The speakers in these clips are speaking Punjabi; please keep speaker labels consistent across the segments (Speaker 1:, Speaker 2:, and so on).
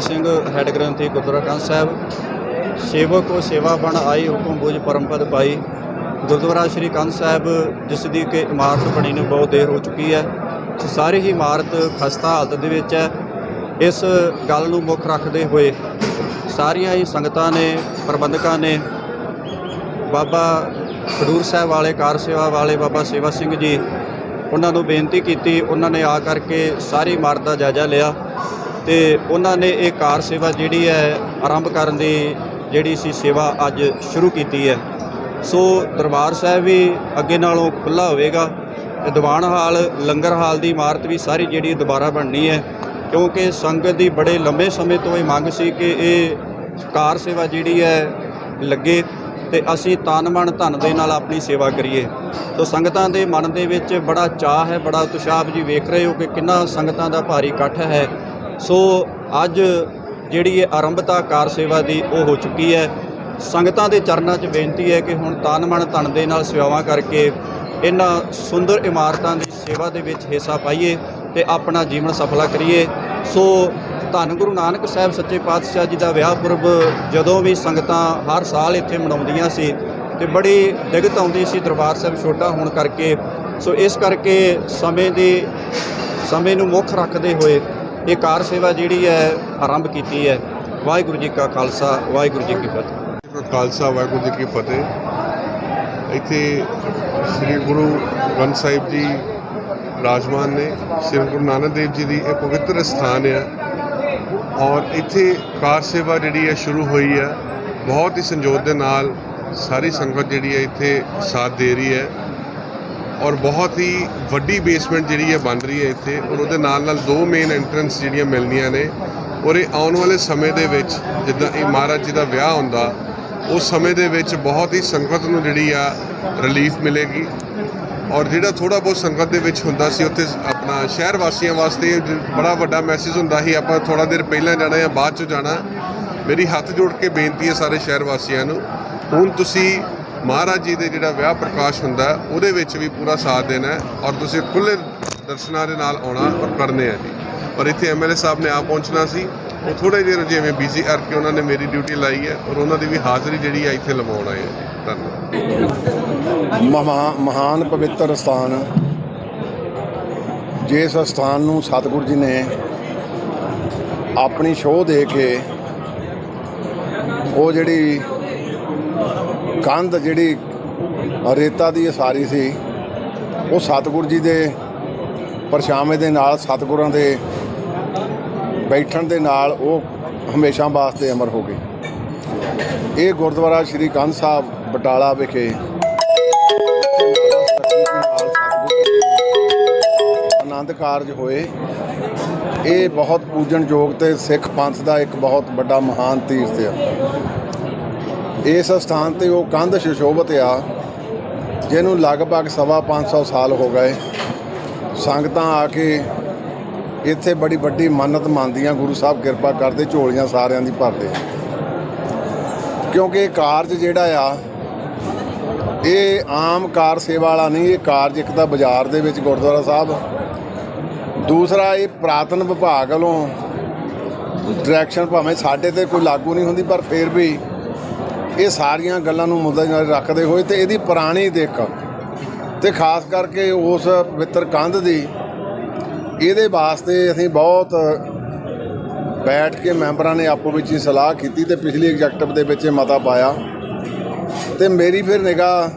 Speaker 1: ਸਿੰਘ, ਹੈਡ ਗ੍ਰੰਥੀ ਗੁਰਦੁਆਰਾ ਕੰਧ ਸਾਹਿਬ। ਸੇਵਕ ਕੋ ਸੇਵਾ ਬਣ ਆਈ, ਹੁਕਮ ਬੁਝ ਪਰਮ ਪਦ ਪਾਈ। ਗੁਰਦੁਆਰਾ ਸ੍ਰੀ ਕੰਧ ਸਾਹਿਬ, ਜਿਸ ਦੀ ਕਿ ਇਮਾਰਤ ਬਣੀ ਨੂੰ ਬਹੁਤ ਦੇਰ ਹੋ ਚੁੱਕੀ ਹੈ। ਸਾਰੀ ਹੀ ਇਮਾਰਤ ਖਸਤਾ ਹਾਲਤ ਦੇ ਵਿੱਚ ਹੈ। ਇਸ ਗੱਲ ਨੂੰ ਮੁੱਖ ਰੱਖਦੇ ਹੋਏ ਸਾਰੀਆਂ ਹੀ ਸੰਗਤਾਂ ਨੇ, ਪ੍ਰਬੰਧਕਾਂ ਨੇ, ਬਾਬਾ ਖਡੂਰ ਸਾਹਿਬ ਵਾਲੇ, ਕਾਰ ਸੇਵਾ ਵਾਲੇ ਬਾਬਾ ਸੇਵਾ ਸਿੰਘ ਜੀ, ਉਹਨਾਂ ਨੂੰ ਬੇਨਤੀ ਕੀਤੀ। ਉਹਨਾਂ ਨੇ ਆ ਕਰਕੇ ਸਾਰੀ ਇਮਾਰਤ ਦਾ ਜਾਇਜ਼ਾ ਲਿਆ। ਤੇ ਉਹਨਾਂ ਨੇ ਇਹ ਕਾਰ ਸੇਵਾ ਜਿਹੜੀ ਹੈ ਆਰੰਭ ਕਰਨ ਦੀ ਜਿਹੜੀ ਸੀ ਸੇਵਾ ਅੱਜ ਸ਼ੁਰੂ ਕੀਤੀ ਹੈ। ਸੋ ਦਰਬਾਰ ਸਾਹਿਬ ਵੀ ਅੱਗੇ ਨਾਲੋਂ ਖੁੱਲਾ ਹੋਵੇਗਾ ਤੇ ਦੀਵਾਨ ਹਾਲ, ਲੰਗਰ ਹਾਲ ਦੀ ਇਮਾਰਤ ਵੀ ਸਾਰੀ ਜਿਹੜੀ ਦੁਬਾਰਾ ਬਣਨੀ ਹੈ। ਕਿਉਂਕਿ ਸੰਗਤ ਦੀ ਬੜੇ ਲੰਬੇ ਸਮੇਂ ਤੋਂ ਇਹ ਮੰਗ ਸੀ ਕਿ ਇਹ ਕਾਰ ਸੇਵਾ ਜਿਹੜੀ ਹੈ ਲੱਗੇ ਤੇ ਅਸੀਂ ਤਨ ਮਨ ਧਨ ਦੇ ਨਾਲ ਆਪਣੀ ਸੇਵਾ ਕਰੀਏ। ਸੋ ਸੰਗਤਾਂ ਦੇ ਮਨ ਦੇ ਵਿੱਚ ਬੜਾ ਚਾਹ ਹੈ, ਬੜਾ ਉਤਸ਼ਾਹ ਜੀ ਵੇਖ ਰਹੇ ਹੋ ਕਿ ਕਿੰਨਾ ਸੰਗਤਾਂ ਦਾ ਭਾਰੀ ਇਕੱਠ ਹੈ। ਸੋ ਅੱਜ ਜਿਹੜੀ ਇਹ ਆਰੰਭਤਾ ਕਾਰ ਸੇਵਾ ਦੀ ਉਹ ਹੋ ਚੁੱਕੀ ਹੈ। ਸੰਗਤਾਂ ਦੇ ਚਰਨਾਂ 'ਚ ਬੇਨਤੀ ਹੈ ਕਿ ਹੁਣ ਤਨ ਮਨ ਤਨ ਦੇ ਨਾਲ ਸੇਵਾਵਾਂ ਕਰਕੇ ਇਹਨਾਂ ਸੁੰਦਰ ਇਮਾਰਤਾਂ ਦੀ ਸੇਵਾ ਦੇ ਵਿੱਚ ਹਿੱਸਾ ਪਾਈਏ ਤੇ ਆਪਣਾ ਜੀਵਨ ਸਫਲਾ ਕਰੀਏ। ਸੋ ਧੰਨ ਗੁਰੂ ਨਾਨਕ ਸਾਹਿਬ ਸੱਚੇ ਪਾਤਸ਼ਾਹ ਜੀ ਦਾ ਵਿਆਹ ਪੁਰਬ ਜਦੋਂ ਵੀ ਸੰਗਤਾਂ ਹਰ ਸਾਲ ਇੱਥੇ ਮਨਾਉਂਦੀਆਂ ਸੀ ਤੇ ਬੜੀ ਦਿੱਕਤ ਆਉਂਦੀ ਸੀ ਦਰਬਾਰ ਸਾਹਿਬ ਛੋਟਾ ਹੋਣ ਕਰਕੇ। ਸੋ ਇਸ ਕਰਕੇ ਸਮੇਂ ਦੀ, ਸਮੇਂ ਨੂੰ ਮੁੱਖ ਰੱਖਦੇ ਹੋਏ ਇਹ ਕਾਰ ਸੇਵਾ ਜਿਹੜੀ ਹੈ ਆਰੰਭ ਕੀਤੀ ਹੈ। ਵਾਹਿਗੁਰੂ ਜੀ ਕਾ ਖਾਲਸਾ, ਵਾਹਿਗੁਰੂ ਜੀ ਕੀ ਫਤਿਹ।
Speaker 2: ਵਾਹਿਗੁਰੂ ਕਾ ਖਾਲਸਾ, ਵਾਹਿਗੁਰੂ ਜੀ ਕੀ ਫਤਿਹ। ਇੱਥੇ ਸ੍ਰੀ ਗੁਰੂ ਗ੍ਰੰਥ ਸਾਹਿਬ ਜੀ ਰਾਜਮਾਨ ਨੇ, ਸ੍ਰੀ ਗੁਰੂ ਨਾਨਕ ਦੇਵ ਜੀ ਦੀ ਇਹ ਪਵਿੱਤਰ ਸਥਾਨ ਹੈ ਔਰ ਇੱਥੇ ਕਾਰ ਸੇਵਾ ਜਿਹੜੀ ਹੈ ਸ਼ੁਰੂ ਹੋਈ ਹੈ। ਬਹੁਤ ਹੀ ਸੰਜੋਤ ਦੇ ਨਾਲ ਸਾਰੀ ਸੰਗਤ ਜਿਹੜੀ ਹੈ ਇੱਥੇ ਸਾਥ ਦੇ ਰਹੀ ਹੈ। ਔਰ ਬਹੁਤ ਹੀ ਵੱਡੀ ਬੇਸਮੈਂਟ ਜਿਹੜੀ ਹੈ ਬਣ ਰਹੀ ਹੈ ਇੱਥੇ ਔਰ ਉਹਦੇ ਨਾਲ ਨਾਲ ਦੋ ਮੇਨ ਐਂਟਰੈਂਸ ਜਿਹੜੀਆਂ ਮਿਲਣੀਆਂ ਨੇ ਔਰ ਇਹ ਆਉਣ ਵਾਲੇ ਸਮੇਂ ਦੇ ਵਿੱਚ ਜਿੱਦਾਂ ਇਹ ਮਹਾਰਾਜ ਜੀ ਦਾ ਵਿਆਹ ਹੁੰਦਾ, ਉਸ ਸਮੇਂ ਦੇ ਵਿੱਚ ਬਹੁਤ ਹੀ ਸੰਗਤ ਨੂੰ ਜਿਹੜੀ ਆ ਰਿਲੀਫ ਮਿਲੇਗੀ ਔਰ ਜਿਹੜਾ ਥੋੜਾ ਬਹੁਤ ਸੰਗਤ ਦੇ ਵਿੱਚ ਹੁੰਦਾ ਸੀ ਉੱਥੇ ਆਪਣਾ ਸ਼ਹਿਰ ਵਾਸੀਆਂ ਵਾਸਤੇ ਬੜਾ ਵੱਡਾ ਮੈਸੇਜ ਹੁੰਦਾ ਸੀ, ਆਪਾਂ ਥੋੜਾ ਦੇਰ ਪਹਿਲਾਂ ਜਾਣਾ ਜਾਂ ਬਾਅਦ ਚ ਜਾਣਾ, ਮੇਰੀ ਹੱਥ ਜੋੜ ਕੇ ਬੇਨਤੀ ਹੈ ਸਾਰੇ ਸ਼ਹਿਰ ਵਾਸੀਆਂ ਨੂੰ, ਹੁਣ ਤੁਸੀਂ ਮਹਾਰਾਜ ਜੀ ਦੇ ਜਿਹੜਾ ਵਿਆਹ ਪ੍ਰਕਾਸ਼ ਹੁੰਦਾ ਉਹਦੇ ਵਿੱਚ ਵੀ ਪੂਰਾ ਸਾਥ ਦੇਣਾ ਹੈ ਔਰ ਤੁਸੀਂ ਖੁੱਲੇ ਦਰਸ਼ਨਾਂ ਦੇ ਨਾਲ ਆਉਣਾ ਔਰ ਕਰਨੇ ਆ ਜੀ। ਔਰ ਇੱਥੇ ਐਮਐਲਏ ਸਾਹਿਬ ਨੇ ਆ ਪਹੁੰਚਣਾ ਸੀ, ਉਹ ਥੋੜੇ ਜਿਹੇ ਜਿਵੇਂ ਬੀਜ਼ੀ ਕਰਕੇ ਉਹਨਾਂ ਨੇ ਮੇਰੀ ਡਿਊਟੀ ਲਾਈ ਹੈ ਔਰ ਉਹਨਾਂ ਦੀ ਵੀ ਹਾਜ਼ਰੀ ਜਿਹੜੀ ਹੈ ਇੱਥੇ ਲਵਾਉਣ ਆਏ ਆ ਜੀ। ਧੰਨਵਾਦ।
Speaker 3: ਮਹਾਨ ਪਵਿੱਤਰ ਸਥਾਨ। ਜਿਸ ਸਥਾਨ ਨੂੰ ਸਤਿਗੁਰੂ ਜੀ ਨੇ ਆਪਣੀ ਸ਼ੋਅ ਦੇ ਕੇ ਉਹ ਜਿਹੜੀ ਕੰਧ ਜਿਹੜੀ ਰੇਤਾ ਦੀ ਉਸਾਰੀ ਸੀ, ਉਹ ਸਤਿਗੁਰੂ ਜੀ ਦੇ ਪਰਛਾਵੇਂ ਦੇ ਨਾਲ, ਸਤਿਗੁਰਾਂ ਦੇ ਬੈਠਣ ਦੇ ਨਾਲ ਉਹ ਹਮੇਸ਼ਾ ਵਾਸਤੇ ਅਮਰ ਹੋ ਗਈ ਇਹ ਗੁਰਦੁਆਰਾ ਸ਼੍ਰੀ ਕੰਧ ਸਾਹਿਬ ਬਟਾਲਾ ਵਿਖੇ ਆਨੰਦ ਕਾਰਜ ਹੋਏ। ਇਹ ਬਹੁਤ ਪੂਜਣਯੋਗ ਤੇ ਸਿੱਖ ਪੰਥ ਦਾ ਇੱਕ ਬਹੁਤ ਵੱਡਾ ਮਹਾਨ ਤੀਰਥ ਆ। ਇਸ ਸਥਾਨ ਤੇ ਉਹ ਕੰਧ ਸ਼ੋਭਤ ਆ, ਜਿਹਨੂੰ ਲਗਭਗ ਸਵਾ 500 ਸਾਲ ਹੋ ਗਏ। ਸੰਗਤਾਂ ਆ ਕੇ ਇੱਥੇ ਬੜੀ ਵੱਡੀ ਮੰਨਤ ਮੰਨਦੀਆਂ, ਗੁਰੂ ਸਾਹਿਬ ਕਿਰਪਾ ਕਰਦੇ, ਝੋਲੀਆਂ ਸਾਰਿਆਂ ਦੀ ਭਰਦੇ। ਕਿਉਂਕਿ ਇਹ ਕਾਰਜ ਜਿਹੜਾ ਆ, ਇਹ ਆਮ ਕਾਰ ਸੇਵਾ ਵਾਲਾ ਨਹੀਂ, ਇਹ ਕਾਰਜ ਇੱਕ ਤਾਂ ਬਾਜ਼ਾਰ ਦੇ ਵਿੱਚ, ਗੁਰਦੁਆਰਾ ਸਾਹਿਬ। ਦੂਸਰਾ, ਇਹ ਪ੍ਰਾਤਨ ਵਿਭਾਗ ਵੱਲੋਂ ਡਾਇਰੈਕਸ਼ਨ ਭਾਵੇਂ ਸਾਡੇ ਤੇ ਕੋਈ ਲਾਗੂ ਨਹੀਂ ਹੁੰਦੀ, ਪਰ ਫਿਰ ਵੀ ਇਹ ਸਾਰੀਆਂ ਗੱਲਾਂ ਨੂੰ ਮੁੱਦੇ ਨਾਲ ਰੱਖਦੇ ਹੋਏ ਤੇ ਇਹਦੀ ਪੁਰਾਣੀ ਦਿੱਖ ਤੇ ਖਾਸ ਕਰਕੇ ਉਸ ਪਵਿੱਤਰ ਕੰਧ ਦੀ, ਇਹਦੇ ਵਾਸਤੇ ਅਸੀਂ ਬਹੁਤ ਬੈਠ ਕੇ ਮੈਂਬਰਾਂ ਨੇ ਆਪੋ ਵਿੱਚ ਹੀ ਸਲਾਹ ਕੀਤੀ ਤੇ ਪਿਛਲੀ ਐਗਜ਼ੈਕਟਿਵ ਦੇ ਵਿੱਚ ਇਹ ਮਤਾ ਪਾਇਆ। ਤੇ ਮੇਰੀ ਫਿਰ ਨਿਗਾਹ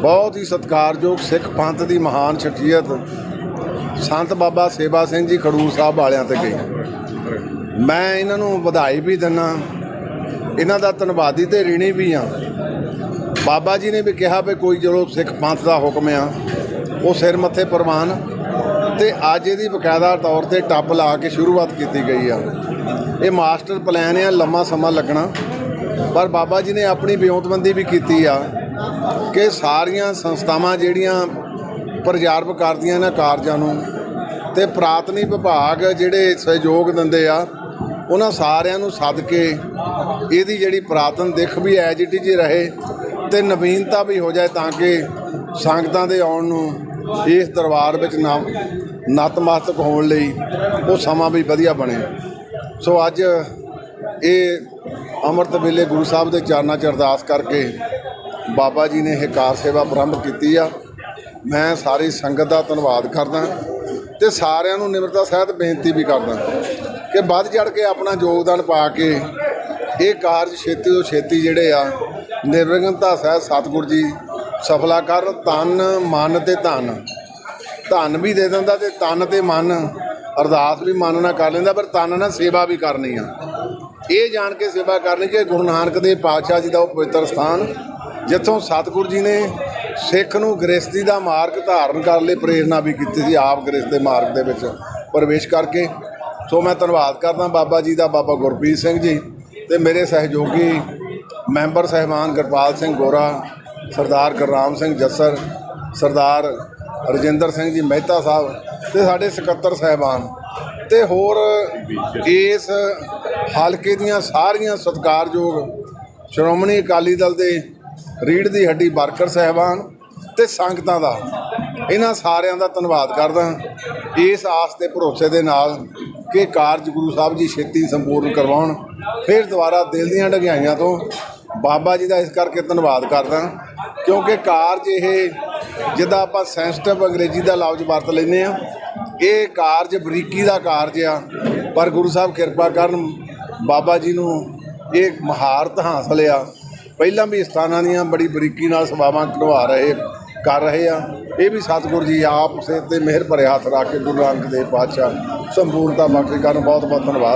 Speaker 3: ਬਹੁਤ ਹੀ ਸਤਿਕਾਰਯੋਗ ਸਿੱਖ ਪੰਥ ਦੀ ਮਹਾਨ ਸ਼ਖਸੀਅਤ ਸੰਤ ਬਾਬਾ ਸੇਵਾ ਸਿੰਘ ਜੀ ਖਡੂਰ ਸਾਹਿਬ ਵਾਲਿਆਂ ਤੇ ਗਈ। ਮੈਂ ਇਹਨਾਂ ਨੂੰ ਵਧਾਈ ਵੀ ਦਿੰਨਾ ਇਹਨਾਂ ਦਾ ਧੰਨਵਾਦੀ ਤੇ ঋਣੀ ਵੀ ਆ। ਬਾਬਾ ਜੀ ਨੇ ਵੀ ਕਿਹਾ ਵੀ ਕੋਈ ਜਦੋਂ ਸਿੱਖ ਪੰਥ ਦਾ ਹੁਕਮ ਆ, ਉਹ ਸਿਰ ਮੱਥੇ ਪ੍ਰਵਾਨ ਤੇ ਅੱਜ ਇਹਦੀ ਬਕਾਇਦਾ ਤੌਰ ਤੇ ਟੱਪ ਲਾ ਕੇ ਸ਼ੁਰੂਆਤ ਕੀਤੀ ਗਈ ਆ। ਇਹ ਮਾਸਟਰ ਪਲਾਨ ਆ, ਲੰਮਾ ਸਮਾਂ ਲੱਗਣਾ। ਪਰ ਬਾਬਾ ਜੀ ਨੇ ਆਪਣੀ ਬਿਉਂਤਬੰਦੀ ਵੀ ਕੀਤੀ ਆ ਕਿ ਸਾਰੀਆਂ ਸੰਸਥਾਵਾਂ ਜਿਹੜੀਆਂ ਪ੍ਰਜਰਵ ਕਰਦੀਆਂ ਇਹਨਾਂ ਕਾਰਜਾਂ ਨੂੰ ਤੇ ਪ੍ਰਾਤਨੀ ਵਿਭਾਗ ਜਿਹੜੇ ਸਹਿਯੋਗ ਦਿੰਦੇ ਆ, ਉਹਨਾਂ ਸਾਰਿਆਂ ਨੂੰ ਸੱਦ ਕੇ ਇਹਦੀ ਜਿਹੜੀ ਪੁਰਾਤਨ ਦਿੱਖ ਵੀ ਐਜ ਇਟ ਇਜ਼ ਹੀ ਰਹੇ ਤੇ ਨਵੀਨਤਾ ਵੀ ਹੋ ਜਾਏ ਤਾਂ ਕਿ ਸੰਗਤਾਂ ਦੇ ਆਉਣ ਨੂੰ ਇਸ ਦਰਬਾਰ ਵਿੱਚ ਨਤਮਸਤਕ ਹੋਣ ਲਈ ਉਹ ਸਮਾਂ ਵੀ ਵਧੀਆ ਬਣੇ। ਸੋ ਅੱਜ ਇਹ ਅੰਮ੍ਰਿਤ ਵੇਲੇ ਗੁਰੂ ਸਾਹਿਬ ਦੇ ਚਰਨਾਂ 'ਚ ਅਰਦਾਸ ਕਰਕੇ ਬਾਬਾ ਜੀ ਨੇ ਇਹ ਕਾਰ ਸੇਵਾ ਪ੍ਰਾਰੰਭ ਕੀਤੀ ਆ। ਮੈਂ ਸਾਰੀ ਸੰਗਤ ਦਾ ਧੰਨਵਾਦ ਕਰਦਾ ਤੇ ਸਾਰਿਆਂ ਨੂੰ ਨਿਮਰਤਾ ਸਹਿਤ ਬੇਨਤੀ ਵੀ ਕਰਦਾ ਕਿ ਵੱਧ ਚੜ ਕੇ ਆਪਣਾ ਯੋਗਦਾਨ ਪਾ ਕੇ ਇਹ ਕਾਰਜ ਛੇਤੀ ਤੋਂ ਛੇਤੀ ਜਿਹੜੇ ਆ, ਨਿਰਵਿਘਨਤਾ ਸਹਿਤ ਸਤਿਗੁਰ ਜੀ ਸਫਲਾ ਕਰ ਤਨ ਮਨ ਤੇ ਧਨ। ਧਨ ਵੀ ਦੇ ਦਿੰਦਾ ਤੇ ਤਨ ਤੇ ਮਨ, ਅਰਦਾਸ ਵੀ ਮਨ ਨਾਲ ਕਰ ਲੈਂਦਾ, ਪਰ ਤਨ ਨਾਲ ਸੇਵਾ ਵੀ ਕਰਨੀ ਆ। ਇਹ ਜਾਣ ਕੇ ਸੇਵਾ ਕਰਨੀ ਕਿ ਗੁਰੂ ਨਾਨਕ ਦੇ ਪਾਤਸ਼ਾਹ ਜੀ ਦਾ ਉਹ ਪਵਿੱਤਰ ਸਥਾਨ, ਜਿੱਥੋਂ ਸਤਿਗੁਰੂ ਜੀ ਨੇ ਸਿੱਖ ਨੂੰ ਗ੍ਰਸਤੀ ਦਾ ਮਾਰਗ ਧਾਰਨ ਕਰਨ ਲਈ ਪ੍ਰੇਰਣਾ ਵੀ ਕੀਤੀ ਸੀ, ਆਪ ਗ੍ਰਸਤ ਦੇ ਮਾਰਗ ਦੇ ਵਿੱਚ ਪ੍ਰਵੇਸ਼ ਕਰਕੇ। ਸੋ ਮੈਂ ਧੰਨਵਾਦ ਕਰਦਾ ਬਾਬਾ ਜੀ ਦਾ, ਬਾਬਾ ਗੁਰਪ੍ਰੀਤ ਸਿੰਘ ਜੀ। ਤੇ ਮੇਰੇ ਸਹਿਯੋਗੀ ਮੈਂਬਰ ਸਹਿਬਾਨ ਗੁਰਪਾਲ ਸਿੰਘ ਗੋਰਾ, ਸਰਦਾਰ ਗੁਰਰਾਮ ਸਿੰਘ ਜੱਸਰ, ਸਰਦਾਰ ਰਜਿੰਦਰ ਸਿੰਘ ਜੀ ਮਹਿਤਾ ਸਾਹਿਬ ਤੇ ਸਾਡੇ ਸਕੱਤਰ ਸਹਿਬਾਨ ਤੇ ਹੋਰ ਇਸ ਹਲਕੇ ਦੀਆਂ ਸਾਰੀਆਂ ਸਤਿਕਾਰਯੋਗ ਸ਼੍ਰੋਮਣੀ ਅਕਾਲੀ ਦਲ ਦੇ ਰੀੜ ਦੀ ਹੱਡੀ ਵਰਕਰ ਸਹਿਬਾਨ ਤੇ ਸੰਗਤਾਂ ਦਾ। ਇਹਨਾਂ ਸਾਰਿਆਂ ਦਾ ਧੰਨਵਾਦ ਕਰਦਾ। ਇਸ ਆਸ ਤੇ ਭਰੋਸੇ ਦੇ ਨਾਲ ਕਿ ਕਾਰਜ ਗੁਰੂ ਸਾਹਿਬ ਜੀ ਛੇਤੀ ਸੰਪੂਰਨ ਕਰਵਾਉਣ, ਫਿਰ ਦੁਬਾਰਾ ਦਿਲ ਦੀਆਂ ਡਗਿਆਈਆਂ ਤੋਂ ਬਾਬਾ ਜੀ ਦਾ ਇਸ ਕਰਕੇ ਧੰਨਵਾਦ ਕਰਦਾ ਕਿਉਂਕਿ ਕਾਰਜ ਇਹ ਜਿੱਦਾਂ ਆਪਾਂ ਸੈਂਸਿਟਿਵ ਅੰਗਰੇਜ਼ੀ ਦਾ ਲਫ਼ਜ਼ ਵਰਤ ਲੈਂਦੇ ਆ ਇਹ ਕਾਰਜ ਬਰੀਕੀ ਦਾ ਕਾਰਜ ਆ, ਪਰ ਗੁਰੂ ਸਾਹਿਬ ਕਿਰਪਾ ਕਰਨ ਬਾਬਾ ਜੀ ਨੂੰ ਇਹ ਮਹਾਰਤ ਹਾਸਲ ਆ। ਪਹਿਲਾਂ ਵੀ ਸਥਾਨਾਂ ਦੀਆਂ ਬੜੀ ਬਰੀਕੀ ਨਾਲ ਸੇਵਾਵਾਂ ਕਰਵਾ ਰਹੇ, ਕਰ ਰਹੇ ਆ। ਇਹ ਵੀ ਸਤਿਗੁਰੂ ਜੀ ਆਪ ਸਿਰ ਤੇ ਮਿਹਰ ਭਰੇ ਹੱਥ ਰੱਖ ਕੇ ਗੁਰੂ ਨਾਨਕ ਦੇਵ ਪਾਤਸ਼ਾਹ ਸੰਪੂਰਨਤਾ ਬਖਸ਼ੇ ਕਰਨ। ਬਹੁਤ ਬਹੁਤ ਧੰਨਵਾਦ।